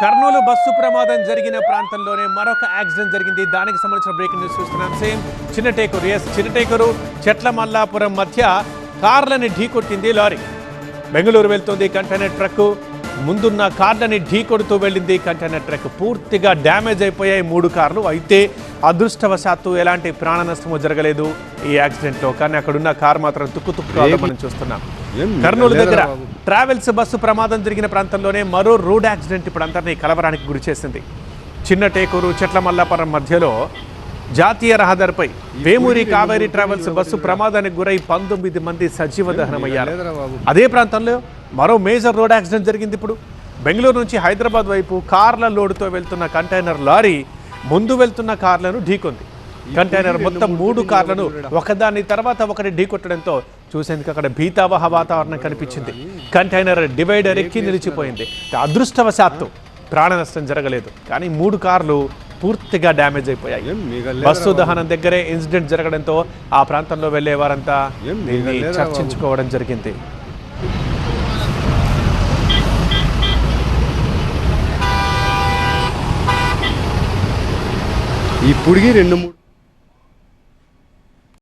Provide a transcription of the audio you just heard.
Kurnool bus ప్రమాదం జరిగిన ప్రాంతంలోనే మరొక యాక్సిడెంట్ జరిగింది. దానికి సంబంధించిన బ్రేకింగ్ న్యూస్ చూస్తున్నాం. సేమ్ చిన్నటేకూరు ఎస్ చిన్నటేకూరు చెట్ల మల్లాపురం మధ్య కార్లని ఢీకొట్టింది లారీ. బెంగళూరు వెళ్తుంది కంటైనర్ ట్రక్ ముందున్న కార్లని ఢీకొడుతూ వెళ్ళింది కంటైనర్ ట్రక్. పూర్తిగా డ్యామేజ్ అయిపోయాయి మూడు కార్లు. అయితే అదృష్టవశాత్తు ఎలాంటి ప్రాణ నష్టము జరగలేదు ఈ యాక్సిడెంట్లో. కానీ అక్కడున్న కార్ మాత్రం తుక్కు తుక్కు మనం చూస్తున్నాం. కర్నూలు దగ్గర. ట్రావెల్స్ బస్సు ప్రమాదం జరిగిన ప్రాంతంలోనే మరో రోడ్ యాక్సిడెంట్ ఇప్పుడు అందరినీ కలవరానికి గురి చేసింది. చిన్న టేకూరు చెట్ల మల్లాపురం మధ్యలో జాతీయ రహదారిపై వేమూరి కావేరీ ట్రావెల్స్ బస్సు ప్రమాదానికి గురై పంతొమ్మిది మంది సజీవ దహనమయ్యారు. అదే ప్రాంతంలో మరో మేజర్ రోడ్ యాక్సిడెంట్ జరిగింది ఇప్పుడు. బెంగళూరు నుంచి హైదరాబాద్ వైపు కార్ల లోడుతో వెళ్తున్న కంటైనర్ లారీ ముందు వెళ్తున్న కార్లను ఢీకొంది. కంటైనర్ మొత్తం మూడు కార్లను ఒకదాని తర్వాత ఒకటి ఢీకొట్టడంతో చూసేందుకు అక్కడ భీతావహ వాతావరణం కనిపించింది. కంటైనర్ డివైడర్ ఎక్కి నిలిచిపోయింది. అదృష్టవశాత్తు ప్రాణ నష్టం జరగలేదు. కానీ మూడు కార్లు పూర్తిగా డ్యామేజ్ అయిపోయాయి. బస్సు. దహనం దగ్గరే ఇన్సిడెంట్ జరగడంతో ఆ ప్రాంతంలో వెళ్ళే వారంతా దీన్ని. చర్చించుకోవడం జరిగింది. ఈ పుడిగి రెండు మూడు